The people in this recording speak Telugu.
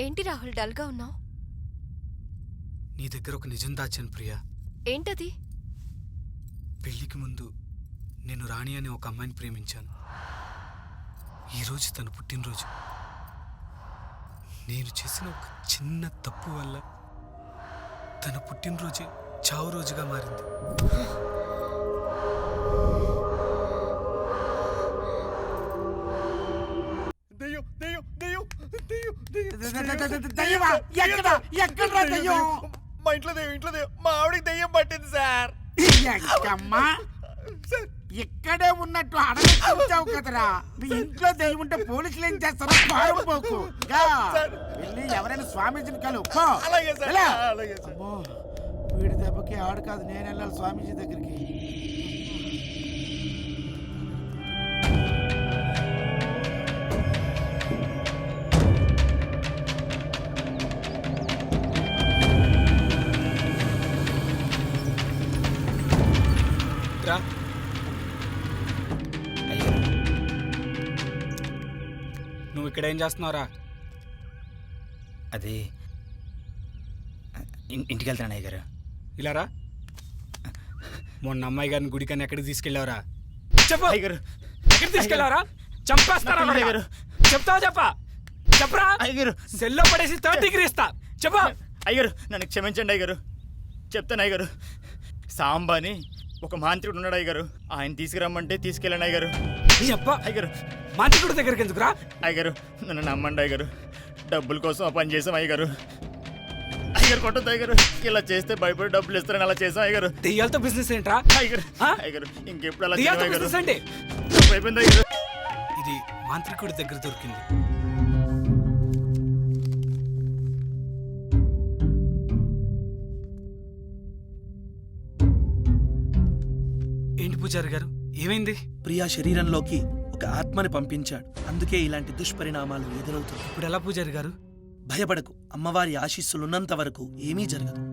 ఏంటి రాహుల్ డల్గా ఉన్నావు? నీ దగ్గర ఒక నిజం దాచాను ప్రియా. ఏంటది? పెళ్ళికి ముందు నేను రాణి అనే ఒక అమ్మాయిని ప్రేమించాను. ఈరోజు తన పుట్టినరోజు. నేను చేసిన ఒక చిన్న తప్పు వల్ల తన పుట్టినరోజే చావు రోజుగా మారింది. దయ్యమా? ఎక్కడ? ఎక్కడ్రా దయ్యం? మా ఇంట్లో దెయ్యం ఇంట్లో దెయ్యం. మా ఆవిడకి దెయ్యం పట్టింది సార్. ఎక్కమ్మా? ఇక్కడే ఉన్నట్టు అడగచ్చావు కదరా. మీ ఇంట్లో దెయ్యం ఉంటే పోలీసులు ఏం చేస్తారో పారిపోకు గా. వెళ్ళి ఎవరైనా స్వామీజీని అమ్మో, వీడి దెబ్బకి ఆడు కాదు నేను వెళ్ళాలి స్వామీజీ దగ్గరికి. రా నువ్వు ఇక్కడ ఏం చేస్తున్నావురా? అది. ఇన్- ఇంటికి వెళ్తాను అయ్య గారు. ఇలా రా మొన్న అమ్మాయి గారిని గుడికని ఎక్కడికి తీసుకెళ్ళావురా? చెప్పు. అయ్య గారు. ఎక్కడికి తీసుకెళ్ళావరా? చంపేస్తారా నా పిల్లలు గారు. చెప్తావా చెప్పా? చెప్పరా? అయ్య గారు. సెల్లో పడేసి థర్డ్ డిగ్రీ ఇస్తా. చెప్పా. అయ్య గారు నన్ను క్షమించండి అయ్య గారు. చెప్తాను అయ్య గారు. సాంబా అని ఒక మాంత్రికుడు ఉన్నాడు అయ్య గారు ఆయన తీసుకురమ్మంటే తీసుకెళ్ళండి అయ్య గారు చెప్పా అయ్య గారు మాంత్రికుడి దగ్గరికి ఎందుకురా? అయ్య గారు నన్ను నమ్మండి అయ్య గారు డబ్బుల కోసం ఆ పని చేసాం అయ్య గారు అయ్య గారు కొట్టద్దు అయ్య గారు ఇలా చేస్తే భయపడి డబ్బులు ఇస్తారని అలా చేసాం అయ్య గారు దెయ్యాలతో బిజినెస్ ఏంట్రా? అయ్య గారు ఆ? అయ్య గారు ఇంకెప్పుడు అలా చేయను అయ్య గారు బిజినెస్ అంటే తప్పు అయిపోయింది అయ్య గారు ఇది మాంత్రికుడి దగ్గర దొరికింది. ఏంటి పూజారి గారు? ఏమైంది? ప్రియా శరీరంలోకి ఒక ఆత్మని పంపించాడు. అందుకే ఇలాంటి దుష్పరిణామాలు ఎదురవుతున్నాయి. ఇప్పుడు ఎలా పూజారి గారు? భయపడకు. అమ్మవారి ఆశీస్సులున్నంత వరకు ఏమీ జరగదు.